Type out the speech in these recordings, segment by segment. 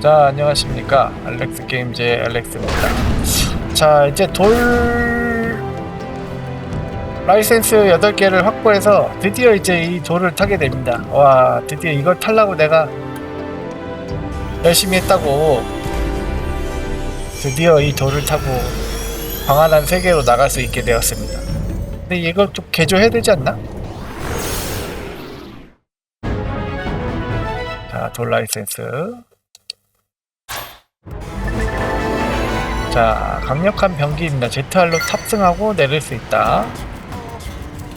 자 안녕하십니까. 알렉스 게임즈의 알렉스입니다. 자 이제 돌 라이센스 8개를 확보해서 드디어 이제 이 돌을 타게 됩니다. 와 드디어 이걸 타려고 내가 열심히 했다고. 드디어 이 돌을 타고 광활한 세계로 나갈 수 있게 되었습니다. 근데 이걸 좀 개조해야 되지 않나? 자, 돌 라이센스. 자, 강력한 병기입니다. ZR로 탑승하고 내릴 수 있다.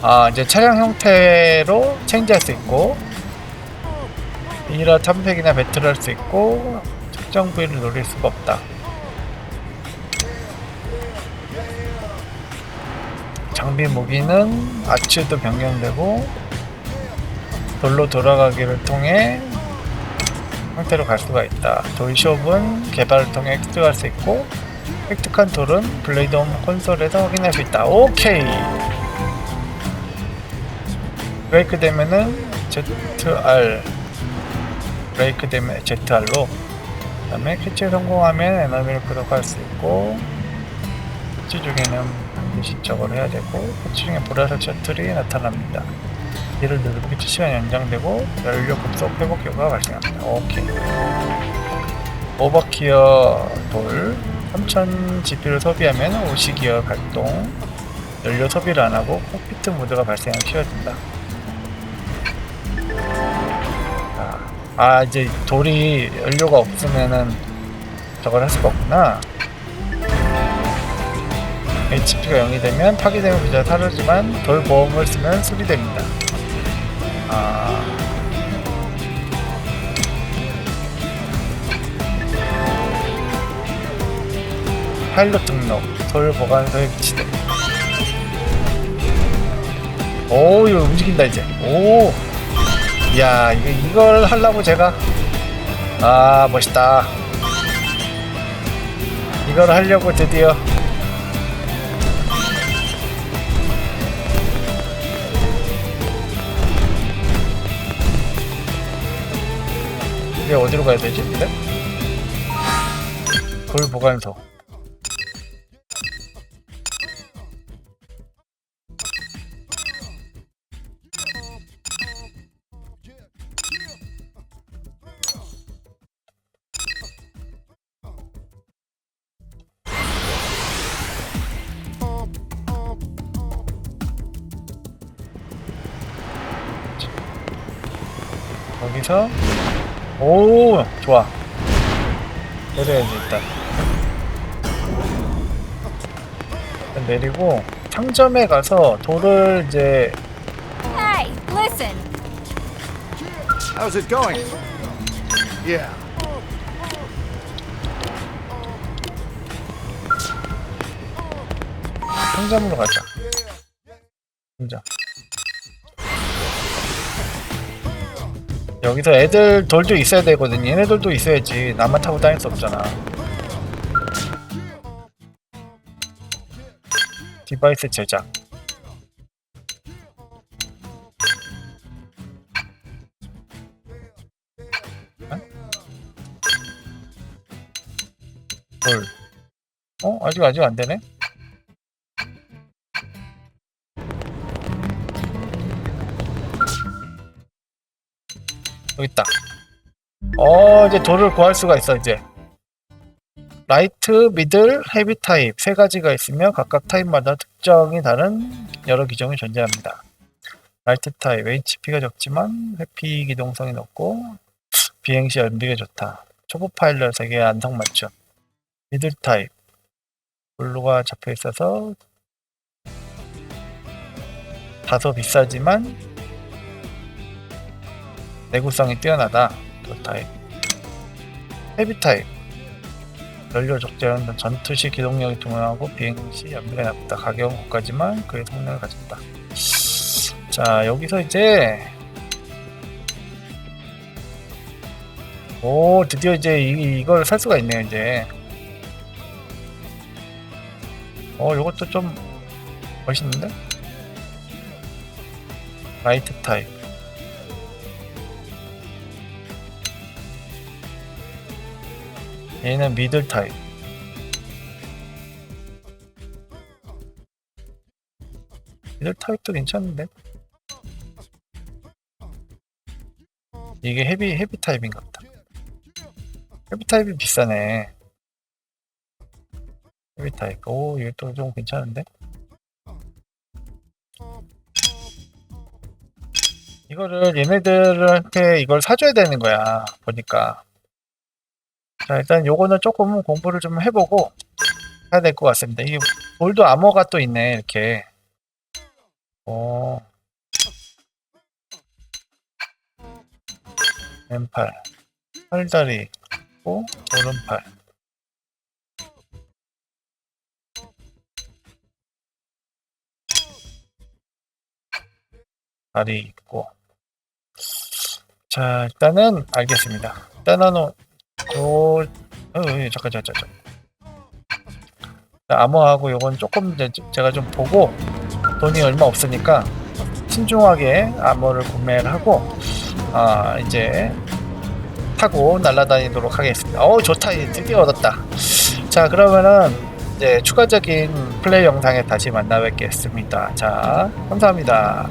아, 이제 차량 형태로 체인지할 수 있고, 미라 탐색이나 배틀을 할수 있고, 특정 부위를 노릴 수가 없다. 장비 무기는 아치도 변경되고, 돌로 돌아가기를 통해 형태로 갈 수가 있다. 돌숍은 개발을 통해 획득할 수 있고 획득한 돌은 블레이드 홈 콘솔에서 확인할 수 있다. 오케이. 브레이크 되면은 ZR 브레이크 되면 ZR로 그 다음에 캐치에 성공하면 에너미를 구독할 수 있고 캐치 중에는 반드시 저걸 해야 되고 캐치 중에 보라색 셔틀이 나타납니다. 이를 누르면 캐치 시간이 연장되고 연료 급속 회복 효과가 발생합니다. 오케이. 오버키어 돌 3000 GP를 소비하면 오시기어 발동 연료 소비를 안 하고 콕피트 모드가 발생하기 쉬워진다. 자, 아 이제 돌이 연료가 없으면은 저걸 할 수가 없구나. HP가 0이 되면 파괴되면 그저 사라지만 돌 보험을 쓰면 수리됩니다. 아. 파일럿 등록 돌 보관소에 위치돼. 오 이거 움직인다 이제. 오. 야 이거 이걸 하려고 제가 아 멋있다. 이걸 하려고 드디어 이게 어디로 가야 되지? 근데? 돌 보관소. 여기서 오 좋아 내려야지 일단 일단 내리고 상점에 가서 돌을 이제 Hey, listen. How's it going? Yeah. 상점으로 가자 상점 여기서 애들 돌도 있어야 되거든 얘네들도 있어야지. 나만 타고 다닐 수 없잖아. 디바이스 제작. 돌. 어? 아직 아직 안 되네? 여기 있다. 어, 이제 돌을 구할 수가 있어, 이제. 라이트, 미들, 헤비 타입 세 가지가 있으며 각각 타입마다 특정이 다른 여러 기종이 존재합니다. 라이트 타입 HP가 적지만 회피 기동성이 높고 비행시 연비가 좋다. 초보 파일럿 세계 안성맞춤. 미들 타입 블루가 잡혀 있어서 다소 비싸지만 내구성이 뛰어나다. 도 타입. 헤비 타입. 연료 적재는 전투시 기동력이 동요하고 비행시 연비가 낮다. 가격은 고가지만 그의 성능을 가졌다. 자, 여기서 이제 오, 드디어 이제 이, 이걸 살 수가 있네요, 이제. 어, 요것도 좀 멋있는데? 라이트 타입. 얘는 미들 타입. 미들 타입도 괜찮은데? 이게 헤비 헤비 타입인가 보다. 헤비 타입이 비싸네. 헤비 타입. 오, 이것도 좀 괜찮은데? 이거를 얘네들한테 이걸 사줘야 되는 거야. 보니까. 자, 일단 요거는 조금 공부를 좀 해보고 해야 될 것 같습니다. 이 볼도 암호가 또 있네, 이렇게. 오. 왼팔. 팔다리 있고, 오른팔. 다리 있고. 자, 일단은 알겠습니다. 일단은 요, 어, 어, 잠깐, 잠깐, 잠깐. 자, 암호하고 요건 조금 제가 좀 보고 돈이 얼마 없으니까 신중하게 암호를 구매를 하고 아 이제 타고 날아다니도록 하겠습니다. 어우 좋다, 이 드디어 얻었다. 자 그러면은 이제 추가적인 플레이 영상에 다시 만나 뵙겠습니다. 자 감사합니다.